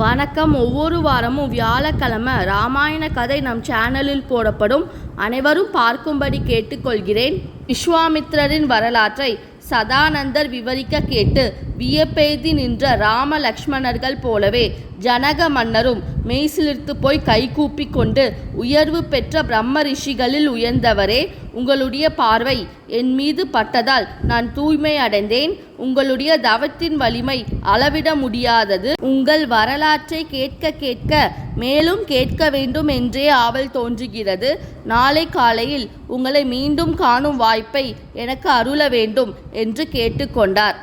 வணக்கம். ஒவ்வொரு வாரமும் வியாழக்கிழமை ராமாயண கதை நம் சேனலில் போடப்படும். அனைவரும் பார்க்கும்படி கேட்டுக்கொள்கிறேன். விஸ்வாமித்திரரின் வரலாற்றை சதானந்தர் விவரிக்க கேட்டு வியப்பெய்தி நின்ற ராம லக்ஷ்மணர்கள் போலவே ஜனக மன்னரும் மெய்சிலிர்த்து போய் கைகூப்பி கொண்டு உயர்வு பெற்ற பிரம்ம ரிஷிகளில் உயர்ந்தவரே உங்களுடைய பார்வை என் மீது பட்டதால் நான் தூய்மை அடைந்தேன். உங்களுடைய தவத்தின் வலிமை அளவிட முடியாதது. உங்கள் வரலாற்றை கேட்க கேட்க மேலும் கேட்க வேண்டும் என்றே ஆவல் தோன்றுகிறது. நாளை காலையில் உங்களை மீண்டும் காணும் வாய்ப்பை எனக்கு அருள வேண்டும் என்று கேட்டுக்கொண்டார்.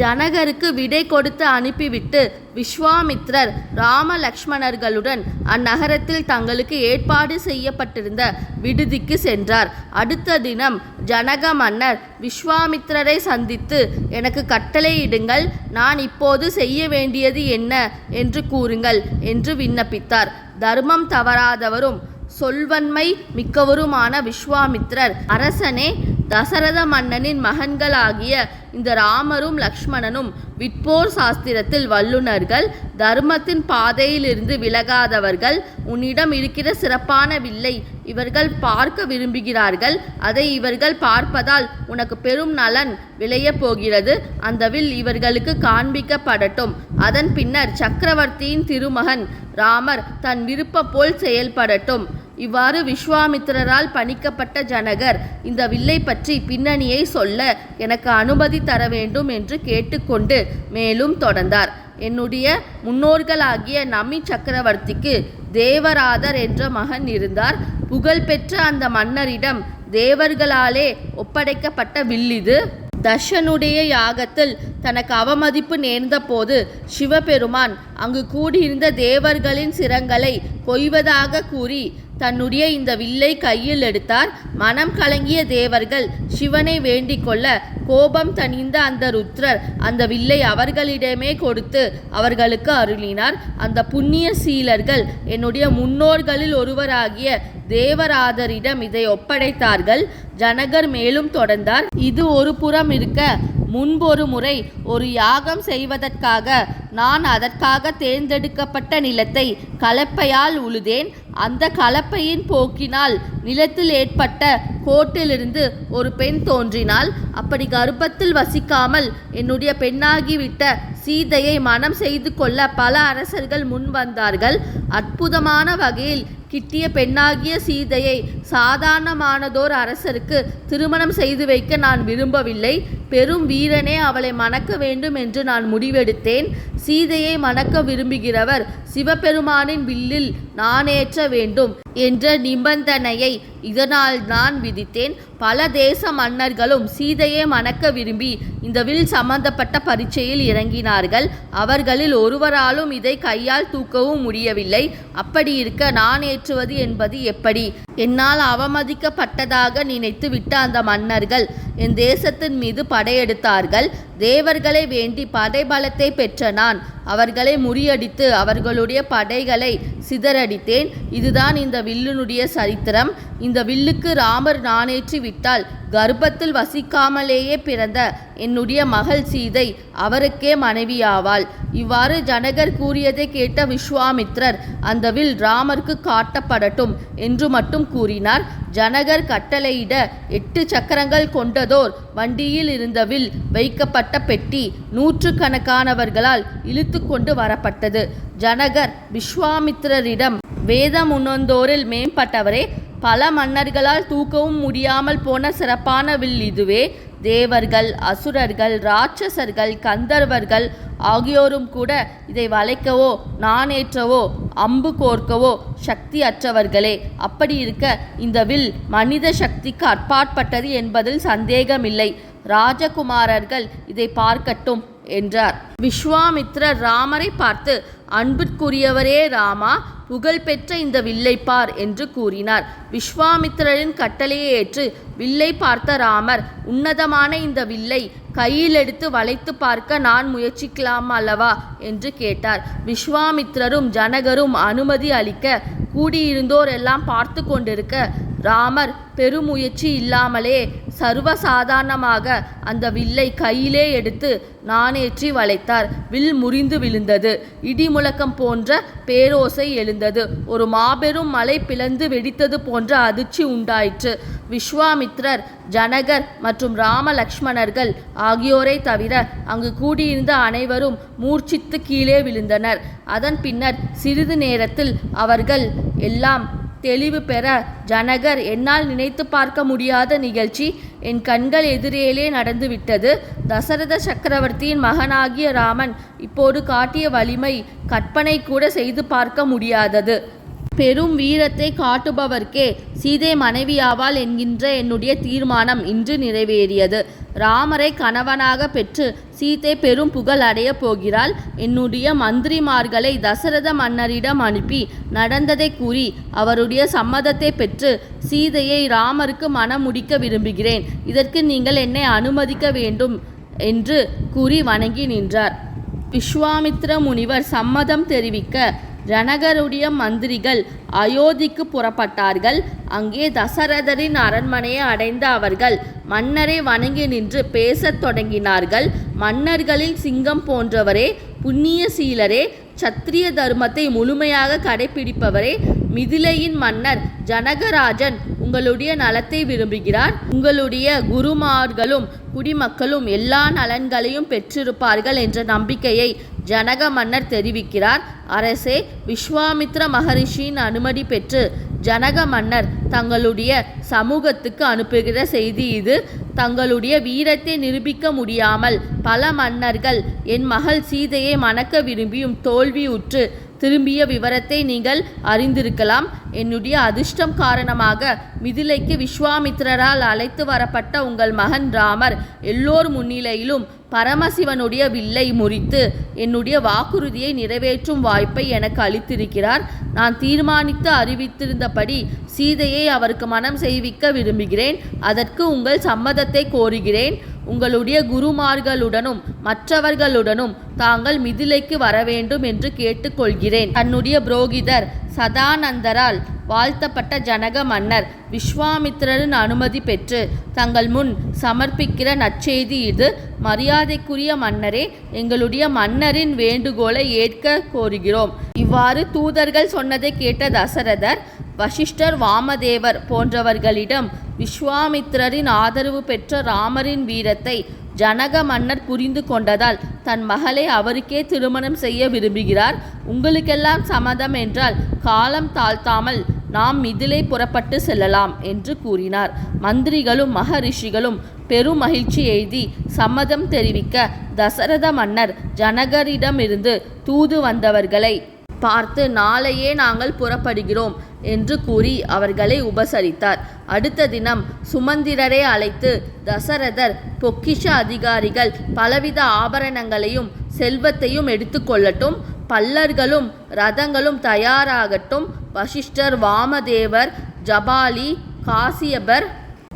ஜனகருக்கு விடை கொடுத்து அனுப்பிவிட்டு விஸ்வாமித்ரர் ராமலக்ஷ்மணர்களுடன் அந்நகரத்தில் தங்களுக்கு ஏற்பாடு செய்யப்பட்டிருந்த விடுதிக்கு சென்றார். அடுத்த தினம் ஜனக மன்னர் விஸ்வாமித்ரரை சந்தித்து எனக்கு கட்டளையிடுங்கள் நான் இப்போது செய்ய வேண்டியது என்ன என்று கூறுங்கள் என்று விண்ணப்பித்தார். தர்மம் தவறாதவரும் சொல்வன்மை மிக்கவருமான விஸ்வாமித்ரர் அரசனே தசரத மன்னனின் மகன்களாகிய இந்த ராமரும் லக்ஷ்மணனும் விற்போர் சாஸ்திரத்தில் வல்லுனர்கள் தர்மத்தின் பாதையிலிருந்து விலகாதவர்கள் உன்னிடம் இருக்கிற சிறப்பான வில்லை இவர்கள் பார்க்க விரும்புகிறார்கள். அதை இவர்கள் பார்ப்பதால் உனக்கு பெரும் நலன் விளையப் போகிறது. அந்த வில் இவர்களுக்கு காண்பிக்கப்படட்டும். அதன் பின்னர் சக்கரவர்த்தியின் திருமகன் ராமர் தன் விருப்ப போல் செயல்படட்டும். இவ்வாறு விஸ்வாமித்திரரால் பணிக்கப்பட்ட ஜனகர் இந்த வில்லை பற்றி பின்னணியை சொல்ல எனக்கு அனுமதி தர வேண்டும் என்று கேட்டுக்கொண்டு மேலும் தொடர்ந்தார். என்னுடைய முன்னோர்களாகிய நமி சக்கரவர்த்திக்கு தேவராதர் என்ற மகன் இருந்தார். புகழ்பெற்ற அந்த மன்னரிடம் தேவர்களாலே ஒப்படைக்கப்பட்ட வில்லிது தர்ஷனுடைய யாகத்தில் தனக்கு அவமதிப்பு நேர்ந்தபோது சிவபெருமான் அங்கு கூடியிருந்த தேவர்களின் சிரங்களை கொய்வதாக கூறி தன்னுடைய இந்த வில்லை கையில் எடுத்தார். மனம் கலங்கிய தேவர்கள் சிவனை வேண்டிக் கொள்ள கோபம் தணிந்த அந்த ருத்ரர் அந்த வில்லை அவர்களிடமே கொடுத்து அவர்களுக்கு அருளினார். அந்த புண்ணிய சீலர்கள் என்னுடைய முன்னோர்களில் ஒருவராகிய தேவராதரிடம் இதை ஒப்படைத்தார்கள். ஜனகர் மேலும் தொடர்ந்தார். இது ஒரு புறம் இருக்க முன்பொரு முறை ஒரு யாகம் செய்வதற்காக நான் அதற்காக தேர்ந்தெடுக்கப்பட்ட நிலத்தை கலப்பையால் உழுதேன். அந்த கலப்பையின் போக்கினால் நிலத்தில் ஏற்பட்ட கோட்டிலிருந்து ஒரு பெண் தோன்றினால் அப்படி கர்ப்பத்தில் வசிக்காமல் என்னுடைய பெண்ணாகிவிட்ட சீதையை மனம் செய்து கொள்ள பல அரசர்கள் முன் வந்தார்கள். அற்புதமான வகையில் கிட்டிய பெண்ணாகிய சீதையை சாதாரணமானதோர் அரசருக்கு திருமணம் செய்து வைக்க நான் விரும்பவில்லை. பெரும் வீரனே அவளை மணக்க வேண்டும் என்று நான் முடிவெடுத்தேன். சீதையை மணக்க விரும்புகிறவர் சிவபெருமானின் வில்லில் நான் ஏற்ற வேண்டும் என்ற நிபந்தனையை இதனால் நான் விதித்தேன். பல தேச மன்னர்களும் சீதையை மணக்க விரும்பி இந்த வில் சம்பந்தப்பட்ட பரீட்சையில் இறங்கினார்கள். அவர்களில் ஒருவராலும் இதை கையால் தூக்கவும் முடியவில்லை. அப்படி இருக்க நான் ஏற்றுவது என்பது எப்படி? என்னால் அவமதிக்கப்பட்டதாக நினைத்து விட்ட அந்த மன்னர்கள் என் தேசத்தின் மீது படையெடுத்தார்கள். தேவர்களை வேண்டி படைபலத்தை பெற்ற நான் அவர்களை முறியடித்து அவர்களுடைய படைகளை சிதறடித்தேன். இதுதான் இந்த வில்லுனுடைய சரித்திரம். இந்த வில்லுக்கு ராமர் நானேற்றி விட்டால் கர்ப்பத்தில் வசிக்காமலேயே பிறந்த என்னுடைய மகள் சீதை அவருக்கே மனைவியாவாள். இவ்வாறு ஜனகர் கூறியதை கேட்ட விஸ்வாமித்ரர் அந்த வில் ராமருக்கு காட்டப்படட்டும் என்று மட்டும் கூறினார். ஜனகர் கட்டளையிட எட்டு சக்கரங்கள் கொண்டதோர் வண்டியில் இருந்த வில் வைக்கப்பட்ட பெட்டி நூற்றுக்கணக்கானவர்களால் இழுத்து கொண்டு வரப்பட்டது. ஜனகர் விஸ்வாமித்ரரிடம் வேதம் உணர்ந்தோரில் மேம்பட்டவரே பல மன்னர்களால் தூக்கவும் முடியாமல் போன சிறப்பான வில் இதுவே. தேவர்கள் அசுரர்கள் ராட்சசர்கள் கந்தர்வர்கள் ஆகியோரும் கூட இதை வளைக்கவோ நாணேற்றவோ அம்பு கோர்க்கவோ சக்தி அற்றவர்களே அப்படி இருக்க இந்த வில் மனித சக்திக்கு அப்பாற்பட்டது என்பதில் சந்தேகமில்லை. ராஜகுமாரர்கள் இதை பார்க்கட்டும் என்றார். விஸ்வாமித்ரர் ராமரை பார்த்து அன்பிற்குரியவரே ராமா புகழ்பெற்ற இந்த வில்லை பார் என்று கூறினார். விஸ்வாமித்திரரின் கட்டளையை ஏற்று வில்லை பார்த்த ராமர் உன்னதமான இந்த வில்லை கையில் எடுத்து வளைத்து பார்க்க நான் முயற்சிக்கலாம் அல்லவா? என்று கேட்டார். விஸ்வாமித்திரரும் ஜனகரும் அனுமதி அளிக்க கூடியிருந்தோர் எல்லாம் பார்த்து கொண்டிருக்க ராமர் பெருமுயற்சி இல்லாமலே சர்வசாதாரணமாக அந்த வில்லை கையிலே எடுத்து நானேற்றி வளைத்தார். வில் முறிந்து விழுந்தது. இடி முழக்கம் போன்ற பேரோசை எழுந்தது. ஒரு மாபெரும் மலை பிளந்து வெடித்தது போன்ற அதிர்ச்சி உண்டாயிற்று. விஸ்வாமித்ரர் ஜனகர் மற்றும் ராமலக்ஷ்மணர்கள் ஆகியோரை தவிர அங்கு கூடியிருந்த அனைவரும் மூர்ச்சித்து கீழே விழுந்தனர். அதன் பின்னர் சிறிது நேரத்தில் அவர்கள் எல்லாம் தெளிவு பெற ஜனகர் என்னால் நினைத்து பார்க்க முடியாத நிகழ்ச்சி என் கண்கள் எதிரேலே நடந்துவிட்டது. தசரத சக்கரவர்த்தியின் மகனாகிய ராமன் இப்போது காட்டிய வலிமை கற்பனை கூட செய்து பார்க்க முடியாதது. பெரும் வீரத்தை காட்டுபவர்க்கே சீதை மனைவியாவாள் என்கின்ற என்னுடைய தீர்மானம் இன்று நிறைவேறியது. ராமரை கணவனாக பெற்று சீதை பெரும் புகழ் அடையப் போகிறாள். என்னுடைய மந்திரிமார்களை தசரத மன்னரிடம் அனுப்பி நடந்ததை கூறி அவருடைய சம்மதத்தை பெற்று சீதையை ராமருக்கு மனம் முடிக்க விரும்புகிறேன். இதற்கு நீங்கள் என்னை அனுமதிக்க வேண்டும் என்று கூறி வணங்கி நின்றார். விஸ்வாமித்ர முனிவர் சம்மதம் தெரிவிக்க ஜனகருடைய மந்திரிகள் அயோத்திக்கு புறப்பட்டார்கள். அங்கே தசரதரின் அரண்மனையை அடைந்த அவர்கள் மன்னரை வணங்கி நின்று பேசத் தொடங்கினார்கள். மன்னர்களில் சிங்கம் போன்றவரே புண்ணிய சீலரே சத்திரிய தர்மத்தை முழுமையாக கடைபிடிப்பவரே மிதிலையின் மன்னர் ஜனகராஜன் உங்களுடைய நலத்தை விரும்புகிறார். உங்களுடைய குருமார்களும் குடிமக்களும் எல்லா நலன்களையும் பெற்றிருப்பார்கள் என்ற நம்பிக்கையை ஜனக மன்னர் தெரிவிக்கிறார். அரசே விஸ்வாமித்ர மகரிஷியின் அனுமதி பெற்று ஜனக மன்னர் தங்களுடைய சமூகத்துக்கு அனுப்புகிற செய்தி இது. தங்களுடைய வீரத்தை நிரூபிக்க முடியாமல் பல மன்னர்கள் என் மகள் சீதையை மணக்க விரும்பியும் தோல்வியுற்று திரும்பிய விவரத்தை நீங்கள் அறிந்திருக்கலாம். என்னுடைய அதிர்ஷ்டம் காரணமாக மிதிலைக்கு விஸ்வாமித்திரரால் அழைத்து வரப்பட்ட உங்கள் மகன் ராமர் எல்லோர் முன்னிலையிலும் பரமசிவனுடைய வில்லை முறித்து என்னுடைய வாக்குறுதியை நிறைவேற்றும் வாய்ப்பை எனக்கு அளித்திருக்கிறார். நான் தீர்மானித்து அறிவித்திருந்தபடி சீதையை அவருக்கு மனம் செய்விக்க விரும்புகிறேன். அதற்கு உங்கள் சம்மதத்தை கோருகிறேன். உங்களுடைய குருமார்களுடனும் மற்றவர்களுடனும் தாங்கள் மிதிலைக்கு வர வேண்டும் என்று கேட்டுக்கொள்கிறேன். தன்னுடைய புரோகிதர் சதானந்தரால் வாழ்த்தப்பட்ட ஜனக மன்னர் விஸ்வாமித்திரரின் அனுமதி பெற்று தங்கள் முன் சமர்ப்பிக்கிற நற்செய்தி இது. மரியாதைக்குரிய மன்னரே எங்களுடைய மன்னரின் வேண்டுகோளை ஏற்க கோருகிறோம். இவ்வாறு தூதர்கள் சொன்னதை கேட்ட தசரதர் வசிஷ்டர் வாமதேவர் போன்றவர்களிடம் விஸ்வாமித்திரரின் ஆதரவு பெற்ற ராமரின் வீரத்தை ஜனக மன்னர் புரிந்து கொண்டதால் தன் மகளை அவருக்கே திருமணம் செய்ய விரும்புகிறார். உங்களுக்கெல்லாம் சம்மதம் என்றால் காலம் தாழ்த்தாமல் நாம் மிதிலை புறப்பட்டு செல்லலாம் என்று கூறினார். மந்திரிகளும் மகரிஷிகளும் பெரும் மகிழ்ச்சி எய்தி சம்மதம் தெரிவிக்க தசரத மன்னர் ஜனகரிடமிருந்து தூது வந்தவர்களை பார்த்து நாளையே நாங்கள் புறப்படுகிறோம் என்று கூறி அவர்களை உபசரித்தார். அடுத்த தினம் சுமந்திரரை அழைத்து தசரதர் பொக்கிஷ அதிகாரிகள் பலவித ஆபரணங்களையும் செல்வத்தையும் எடுத்துக்கொள்ளட்டும் பல்லர்களும் ரதங்களும் தயாராகட்டும் வசிஷ்டர் வாமதேவர் ஜபாலி காசியபர்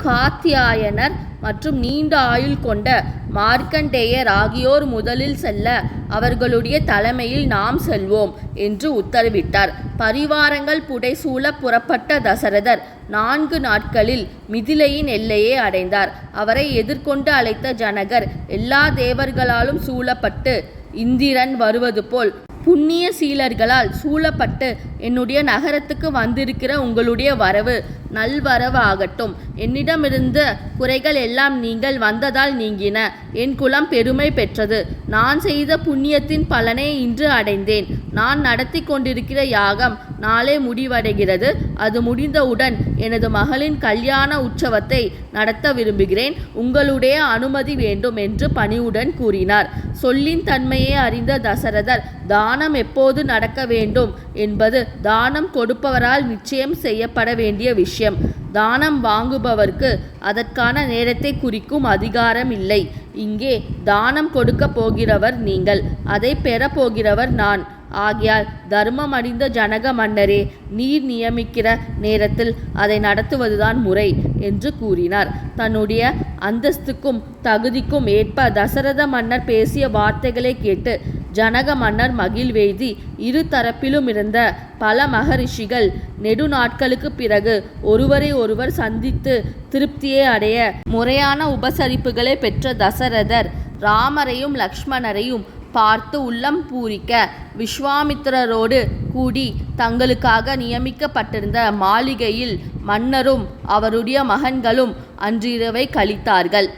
காத்தியாயனர் மற்றும் நீண்ட ஆயுள் கொண்ட மார்க்கண்டேயர் ஆகியோர் முதலில் செல்ல அவர்களுடைய தலைமையில் நாம் செல்வோம் என்று உத்தரவிட்டார். பரிவாரங்கள் புடைசூழ புறப்பட்ட தசரதர் நான்கு நாட்களில் மிதிலையின் எல்லையை அடைந்தார். அவரை எதிர்கொண்டு அழைத்த ஜனகர் எல்லா தேவர்களாலும் சூழப்பட்டு இந்திரன் வருவது போல் புண்ணிய சீலர்களால் சூழப்பட்டு என்னுடைய நகரத்துக்கு வந்திருக்கிற உங்களுடைய வரவு நல்வரவு ஆகட்டும் என்னிடமிருந்த குறைகள் எல்லாம் நீங்கள் வந்ததால் நீங்கின. என் குலம் பெருமை பெற்றது. நான் செய்த புண்ணியத்தின் பலனை இன்று அடைந்தேன். நான் நடத்தி கொண்டிருக்கிற யாகம் நாளே முடிவடைகிறது. அது முடிந்தவுடன் எனது மகளின் கல்யாண உற்சவத்தை நடத்த விரும்புகிறேன். உங்களுடைய அனுமதி வேண்டும் என்று பணிவுடன் கூறினார். சொல்லின் தன்மையை அறிந்த தசரதர் தானம் எப்போது நடக்க வேண்டும்? என்பது தானம் கொடுப்பவரால் நிச்சயம் செய்யப்பட வேண்டிய விஷயம். தானம் வாங்குபவர்க்கு அதற்கான நேரத்தை குறிக்கும் அதிகாரம் இல்லை இங்கே தானம் கொடுக்க போகிறவர் நீங்கள் அதை பெறப்போகிறவர் நான். ஆகையால் தர்மம் அடிந்த ஜனக மன்னரே நீர் நியமிக்கிற நேரத்தில் அதை நடத்துவதுதான் முறை என்று கூறினார். தன்னுடைய அந்தஸ்துக்கும் தகுதிக்கும் ஏற்ப தசரத மன்னர் பேசிய வார்த்தைகளை கேட்டு ஜனக மன்னர் மகிழ்வேதி இரு தரப்பிலும் இருந்த பல மகரிஷிகள் நெடுநாட்களுக்கு பிறகு ஒருவரை ஒருவர் சந்தித்து திருப்தியை அடைய முறையான உபசரிப்புகளை பெற்ற தசரதர் ராமரையும் லக்ஷ்மணரையும் பார்த்து உள்ளம் பூரிக்க விஸ்வாமித்திரரோடு கூடி தங்களுக்காக நியமிக்கப்பட்டிருந்த மாளிகையில் மன்னரும் அவருடைய மகன்களும் அன்றிரவை கழித்தார்கள்.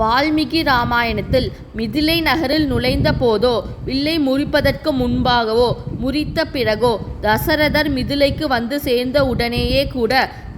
வால்மீகி ராமாயணத்தில் மிதிலை நகரில் நுழைந்த போதோ வில்லை முறிப்பதற்கு முன்பாகவோ முறித்த பிறகோ தசரதர் மிதிலைக்கு வந்து சேர்ந்த உடனேயே கூட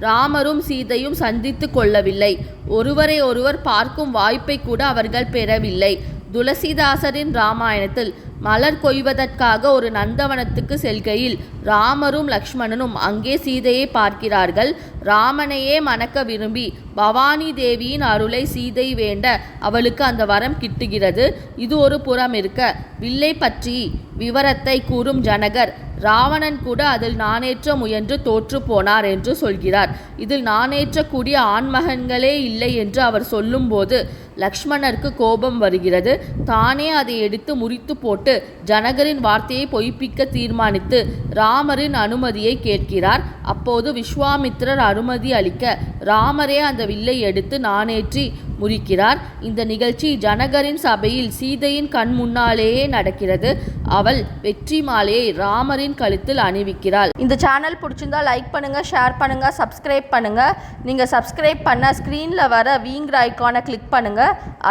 ராமரும் சீதையும் சந்தித்து கொள்ளவில்லை. ஒருவரை ஒருவர் பார்க்கும் வாய்ப்பை கூட அவர்கள் பெறவில்லை. துளசிதாசரின் ராமாயணத்தில் மலர் கொய்வதற்காக ஒரு நந்தவனத்துக்கு செல்கையில் ராமரும் லக்ஷ்மணனும் அங்கே சீதையை பார்க்கிறார்கள். ராமனையே மணக்க விரும்பி பவானி தேவியின் அருளை சீதை வேண்ட அவளுக்கு அந்த வரம் கிட்டுகிறது. இது ஒரு புறம் இருக்க வில்லை பற்றி விவரத்தை கூறும் ஜனகர் ராவணன் கூட அதில் நாணேற்ற முயன்று தோற்று போனார் என்று சொல்கிறார். இதில் நாணேற்றக்கூடிய ஆண்மகன்களே இல்லை என்று அவர் சொல்லும்போது லக்ஷ்மணருக்கு கோபம் வருகிறது. தானே அதை எடுத்து முறித்து போட்டு ஜனகரின் வார்த்தையை பொய்ப்பிக்க தீர்மானித்து ராமரின் அனுமதியை கேட்கிறார். அப்போது விஸ்வாமித்திரர் அனுமதி அளிக்க ராமரே அந்த வில்லை எடுத்து நாணேற்றி முறிக்கிறார். இந்த நிகழ்ச்சி ஜனகரின் சபையில் சீதையின் கண் முன்னாலேயே நடக்கிறது. அவள் வெற்றி மாலையை ராமரின் கழுத்தில் அணிவிக்கிறாள். இந்த சேனல் பிடிச்சிருந்தா லைக் பண்ணுங்க ஷேர் பண்ணுங்க சப்ஸ்கிரைப் பண்ணுங்க. நீங்க சப்ஸ்கிரைப் பண்ண ஸ்க்ரீனில் வர வீங்கிற ஐக்கானை கிளிக் பண்ணுங்க.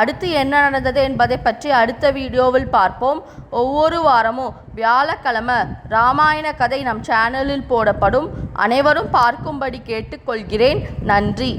அடுத்து என்ன நடந்தது என்பதை பற்றி அடுத்த வீடியோவில் பார்ப்போம். ஒவ்வொரு வாரமும் வியாழக்கிழமை ராமாயண கதை நம் சேனலில் போடப்படும். அனைவரும் பார்க்கும்படி கேட்டுக்கொள்கிறேன். நன்றி.